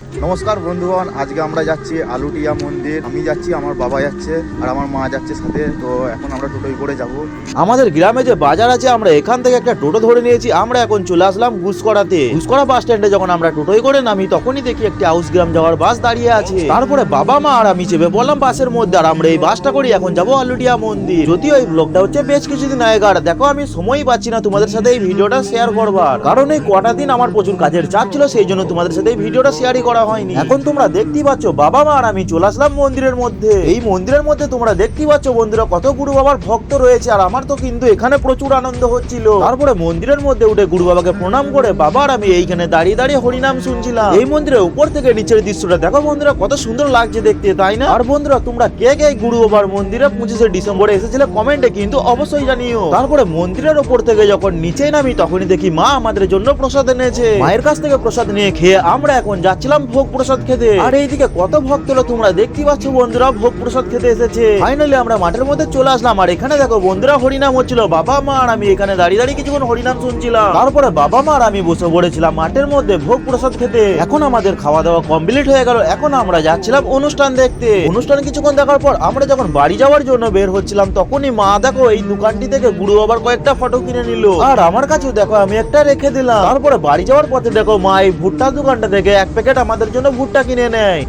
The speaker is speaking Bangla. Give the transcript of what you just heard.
নমস্কার বন্ধুগণ, আজকে আমরা যাচ্ছি আলুটিয়া মন্দির। আমি যাচ্ছি, আমার বাবা যাচ্ছে আর আমার মা যাচ্ছে সাথে। তো এখন আমরা টোটোই করে যাব। আমাদের গ্রামে যে বাজার আছে, আমরা এখান থেকে একটা টোটো ধরে নিয়েছি। আমরা এখন চলে আসলাম গুসকরাতে গুসকরা বাস স্ট্যান্ডে যখন আমরা টোটোই করে নামি, তখনই দেখি একটি হাউস গ্রাম যাওয়ার বাস দাঁড়িয়ে আছে। তারপরে বাবা, মা আর আমি চেপে বললাম বাসের মধ্যে আর আমরা এই বাসটা করি। এখন যাব আলুটিয়া মন্দির। যদিও এই ব্লগটা হচ্ছে বেশ কিছুদিন আগেকার। দেখো, আমি সময়ই পাচ্ছি না তোমাদের সাথে এই ভিডিওটা শেয়ার করবার। কারণ এই কটা দিন আমার প্রচুর কাজের চাপ ছিল, সেই জন্য তোমাদের সাথে এই ভিডিওটা শেয়ারই করা হয়নি। এখন তোমরা দেখতেই পাচ্ছ, বাবা মা আর আমি চলে আসলাম মন্দিরের মধ্যে। এই মন্দিরের মধ্যে তোমরা দেখতেই পাচ্ছ বন্ধুরা, কত গুরু বাবার ভক্ত রয়েছে, আর আমার তো কিন্তু এখানে প্রচুর আনন্দ হচ্ছিল। তারপরে মন্দিরের মধ্যে উঠে গুরু বাবাকে প্রণাম করে, বাবা, আর আমি এইখানে দাঁড়িয়ে দাঁড়িয়ে হরিনাম শুনছিলাম। এই মন্দিরের উপর থেকে নিচের দৃশ্যটা দেখো বন্ধুরা, কত সুন্দর লাগছে দেখতে, তাই না? আর বন্ধুরা, তোমরা কে কে গুরু বাবার মন্দিরে পঁচিশে ডিসেম্বরে এসেছিলে কমেন্টে কিন্তু অবশ্যই জানিও। তারপরে মন্দিরের ওপর থেকে যখন নিচে নামি, তখনই দেখি মা আমাদের জন্য প্রসাদ এনেছে। মায়ের কাছ থেকে প্রসাদ নিয়ে খেয়ে আমরা এখন যাচ্ছিলাম ভোগ প্রসাদ খেতে। আর এইদিকে কত ভক্তরা তোমরা দেখতে পাচ্ছ বন্ধুরা ভোগ প্রসাদ খেতে এসেছে। ফাইনালি আমরা মাঠের মধ্যে চলে আসলাম আর এখানে দেখো বন্ধুরা হরিনাম হচ্ছিল বাবা মা আর আমি এখানে দাঁড়িয়ে দাঁড়িয়ে কিছুক্ষণ হরিনাম শুনছিলাম। তারপরে বাবা মা আর আমি বসে পড়েছিলাম মাঠের মধ্যে ভোগ প্রসাদ খেতে। এখন আমাদের খাওয়া দাওয়া কমপ্লিট হয়ে গেল এখন আমরা যাচ্ছিলাম অনুষ্ঠান দেখতে। অনুষ্ঠান কিছুক্ষণ দেখার পর আমরা যখন বাড়ি যাওয়ার জন্য বের হচ্ছিলাম তখনই মা দেখো এই দোকানটি থেকে গুরু বাবার কয়েকটা ফটো কিনে নিল। আর আমার কাছেও দেখো আমি একটা রেখে দিলাম। তারপরে বাড়ি যাওয়ার পথে দেখো মা এই ভুট্টা দোকানটা থেকে এক প্যাকেট আমাদের জন্য ভুট্টা কিনে নেয়।